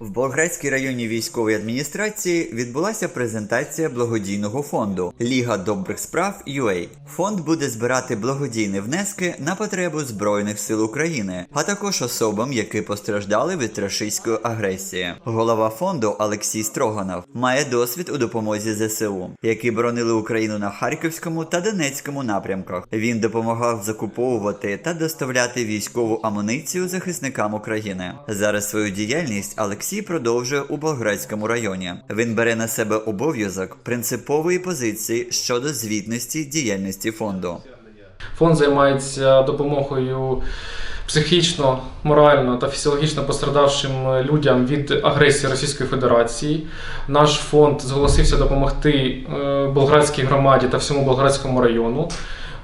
В Болградській районній військовій адміністрації відбулася презентація благодійного фонду Ліга добрих справ UA. Фонд буде збирати благодійні внески на потребу Збройних сил України, а також особам, які постраждали від рашистської агресії. Голова фонду Олексій Строганов має досвід у допомозі ЗСУ, які боронили Україну на Харківському та Донецькому напрямках. Він допомагав закуповувати та доставляти військову амуніцію захисникам України. Зараз свою діяльність Олексій продовжує у Болградському районі. Він бере на себе обов'язок принципової позиції щодо звітності діяльності фонду. Фонд займається допомогою психічно, морально та фізіологічно пострадавшим людям від агресії Російської Федерації. Наш фонд зголосився допомогти е, Болградській громаді та всьому Болградському району.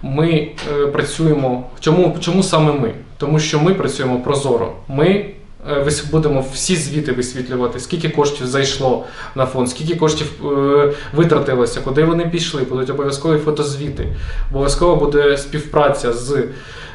Ми е, працюємо. Чому, чому саме ми? Тому що ми працюємо прозоро. Ми будемо всі звіти висвітлювати, скільки коштів зайшло на фонд, скільки коштів е, витратилося, куди вони пішли. Будуть обов'язкові фотозвіти. Обов'язково буде співпраця з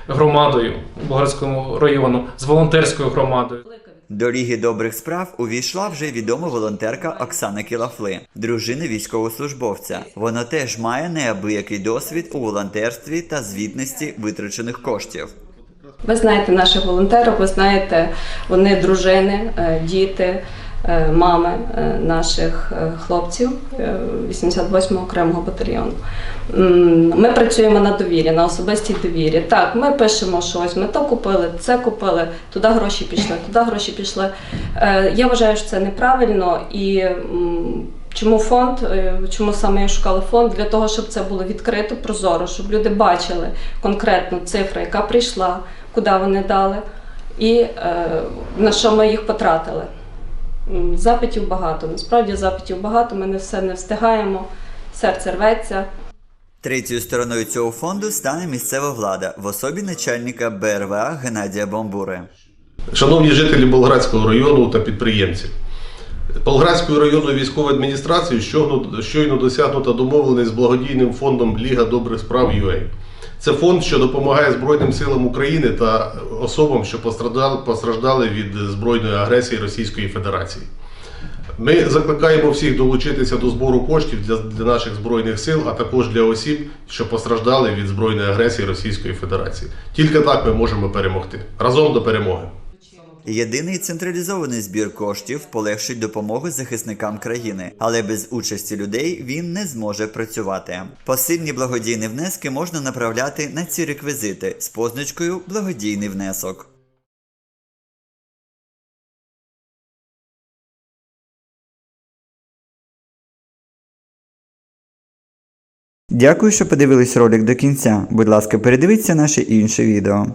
громадою Болгарського району, з волонтерською громадою. До Ліги добрих справ увійшла вже відома волонтерка Оксана Кілафли, дружина військовослужбовця. Вона теж має неабиякий досвід у волонтерстві та звітності витрачених коштів. Ви знаєте наших волонтерів, ви знаєте, вони дружини, е, діти, е, мами е, наших хлопців е, 88-го окремого батальйону. Ми працюємо на довірі, на особистій довірі. Так, ми пишемо щось, ми то купили, це купили, туди гроші пішли, туди гроші пішли. Я вважаю, що це неправильно і. Чому фонд? е, Чому саме я шукала фонд? Для того, щоб це було відкрито, прозоро, щоб люди бачили конкретну цифру, яка прийшла, куди вони дали, і е, на що ми їх потратили. Запитів багато. Насправді запитів багато, ми не все не встигаємо, серце рветься. Третьою стороною цього фонду стане місцева влада в особі начальника БРВА Геннадія Бомбури. Шановні жителі Болградського району та підприємці, Болградською районною військовою адміністрацією щойно, досягнута домовленість з благодійним фондом Ліга добрих справ UA. Це фонд, що допомагає Збройним силам України та особам, що постраждали, постраждали від збройної агресії Російської Федерації. Ми закликаємо всіх долучитися до збору коштів для, для наших збройних сил, а також для осіб, що постраждали від збройної агресії Російської Федерації. Тільки так ми можемо перемогти. Разом до перемоги. Єдиний централізований збір коштів полегшить допомогу захисникам країни, але без участі людей він не зможе працювати. Пасивні благодійні внески можна направляти на ці реквізити з позначкою Благодійний внесок. Дякую, що подивились ролик до кінця. Будь ласка, передивіться наше інше відео.